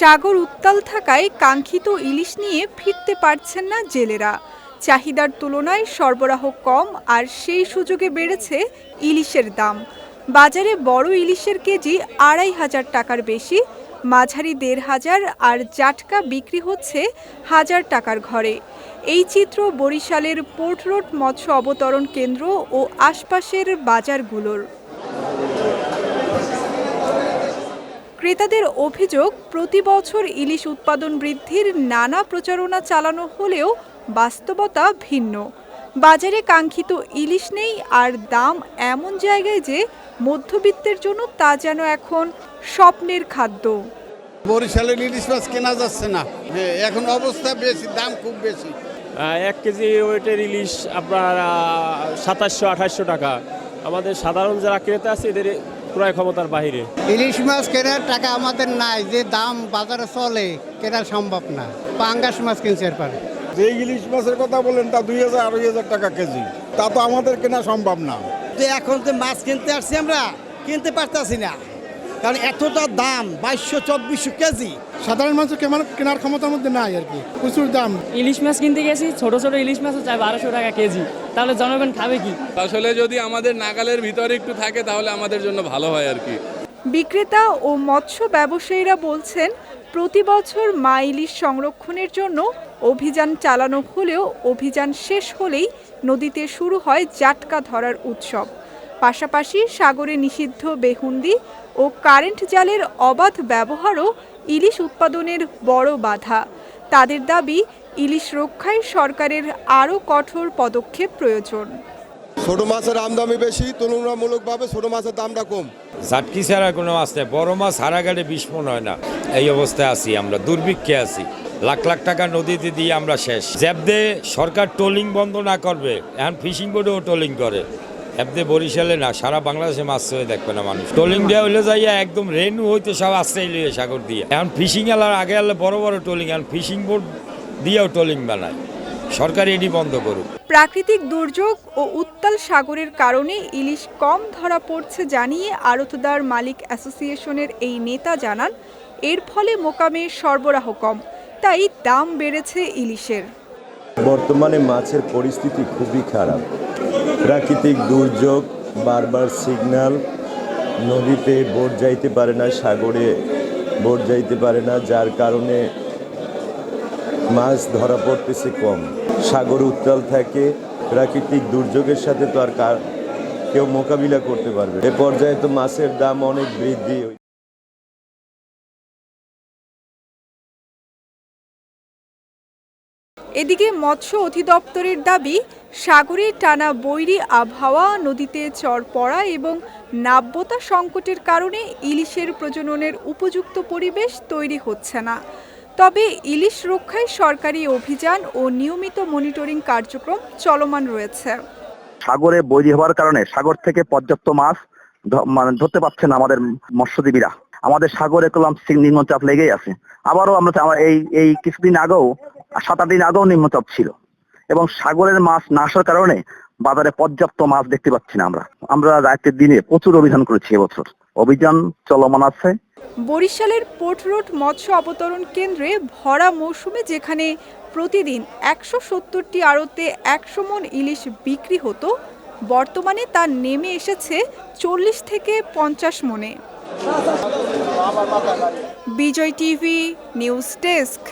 সাগর উত্তাল থাকায় কাঙ্ক্ষিত ইলিশ নিয়ে ফিরতে পারছেন না জেলেরা। চাহিদার তুলনায় সরবরাহ কম আর সেই সুযোগে বেড়েছে ইলিশের দাম। বাজারে বড় ইলিশের কেজি আড়াই হাজার টাকার বেশি, মাঝারি দেড় হাজার আর জাটকা বিক্রি হচ্ছে হাজার টাকার ঘরে। এই চিত্র বরিশালের পোর্ট রোড মৎস্য অবতরণ কেন্দ্র ও আশপাশের বাজারগুলোর। ক্রেতাদের অভিযোগ প্রতি বছর ইলিশ উৎপাদন বৃদ্ধির নানা প্রচারণা চালানো হলেও বাস্তবতা ভিন্ন। বাজারে কাঙ্ক্ষিত ইলিশ নেই আর দাম এমন জায়গায় যে মধ্যবিত্তের জন্য তা যেন এখন স্বপ্নের খাদ্য। বরিশালের ইলিশ মাছ কেনা যাচ্ছে না। হ্যাঁ, এখন অবস্থা বেশি দাম খুব বেশি। এক কেজি ওয়েটের ইলিশ আপনার সাতাশশো আঠাশশো টাকা। আমাদের সাধারণ যারা ক্রেতা আছে এদের ক্রয় ক্ষমতার বাহিরে। ইলিশ মাছ কেনার টাকা আমাদের নাই যে দাম বাজারে চলে কেনা সম্ভব না। পাঙ্গাস মাছ কিনছে এরপর। যে ইলিশ মাছের কথা বলেন তা দুই হাজার আড়াই হাজার টাকা কেজি। তা তো আমাদের কেনা সম্ভব না। যে এখন যে মাছ কিনতে আসছি আমরা কিনতে পারতাছি না। কারণ এতটা দাম বাইশশো চব্বিশশো কেজি। সাধারণ মানুষ কেমন কেনার ক্ষমতার মধ্যে নাই আর কি প্রচুর দাম। ইলিশ মাছ কিনতে গেছি ছোট ছোট ইলিশ মাছও চাই বারোশো টাকা কেজি। তাহলে জনগণ খাবে কি? আসলে যদি আমাদের নাগালের ভিতরে একটু থাকে তাহলে আমাদের জন্য ভালো হয় আর কি। বিক্রেতা ও মৎস্য ব্যবসায়ীরা বলছেন প্রতি বছর মা ইলিশ সংরক্ষণের জন্য অভিযান চালানো হলেও অভিযান শেষ হলেই নদীতে শুরু হয় জাটকা ধরার উৎসব। পাশাপাশি সাগরে নিষিদ্ধ বেহুন্দি ও কারেন্ট জালের অবাধ ব্যবহারও ইলিশ উৎপাদনের বড় বাধা। তাদের দাবি ইলিশ রক্ষায় সরকারের আরও কঠোর পদক্ষেপ প্রয়োজন। ছোট মাছের আমদামি বেশি তুলনামূলকভাবে ছোট মাছের দামটা কম। জাটকি ছাড়া কোনো মাছ নেই বড় মাছ হারা গেলে বিষ হয় না। এই অবস্থায় আছি আমরা দুর্ভিক্ষে আছি। লাখ লাখ টাকা নদীতে দিয়ে আমরা শেষ। জ্যাবদে সরকার টোলিং বন্ধ না করবে এখন ফিশিং বোর্ডেও টোলিং করে। এমনি বরিশালে না সারা বাংলাদেশে মাছ হয়ে দেখবে না মানুষ। টোলিং দেওয়া হইলে যাইয়া একদম রেনু হইতে সব আশ্রয় লিয়ে সাগর দিয়ে। এখন ফিশিং আলার আগে আলে বড় বড় টোলিং এখন ফিশিং বোর্ড দিয়েও টোলিং বানায়। সরকার এটি বন্ধ করুক। প্রাকৃতিক দুর্যোগ ও উত্তাল সাগরের কারণে ইলিশ কম ধরা পড়ছে জানিয়ে আড়তদার মালিক অ্যাসোসিয়েশনের এই নেতা জানান এর ফলে মোকামে সরবরাহ কম তাই দাম বেড়েছে ইলিশের। বর্তমানে মাছের পরিস্থিতি খুবই খারাপ। প্রাকৃতিক দুর্যোগ, বারবার সিগন্যাল নদীতে বোট যাইতে পারে না, সাগরে বোট যাইতে পারে না, যার কারণে মাছ ধরা পড়তেছে কম। সাগর উত্তাল থাকে, প্রাকৃতিক দুর্যোগের সাথে তো আর কেউ মোকাবিলা করতে পারবে এ পর্যায়ে তো মাছের দাম অনেক বৃদ্ধি এদিকে মৎস্য অধিদপ্তরের দাবি, সাগরে টানা বৈরী আবহাওয়া, নদীতে চর পড়া এবং নাব্যতা সংকটের কারণে ইলিশের প্রজননের উপযুক্ত পরিবেশ তৈরি হচ্ছে না। তবে ইলিশ রক্ষায় সরকারি অভিযান ও নিয়মিত মনিটরিং কার্যক্রম চলমান রয়েছে। সাগরে বৈরী হওয়ার কারণে সাগর থেকে পর্যাপ্ত মাছ মানে ধরতে পারছে না আমাদের মৎস্যজীবীরা। আমাদের সাগরে কলাম নিম্নচাপ লেগেই আছে। আবারও আমরা এই এই কিছুদিন আগেও সাত দিন আগেও নিম্নচাপ ছিল। এবং সাগরের মাছ না আসার কারণে বাজারে পর্যাপ্ত মাছ দেখতে পাচ্ছি না আমরা। আমরা রাতের দিনে প্রচুর অভিযান করেছি এবছর। অভিযান চলমান আছে। বরিশালের পোর্ট রোড মৎস্য অবতরণ কেন্দ্রে ভরা মৌসুমে যেখানে প্রতিদিন একশো সত্তরটি আড়তে একশো মন ইলিশ বিক্রি হতো, বর্তমানে তা নেমে এসেছে চল্লিশ থেকে পঞ্চাশ মনে। Bijoy TV, news desk.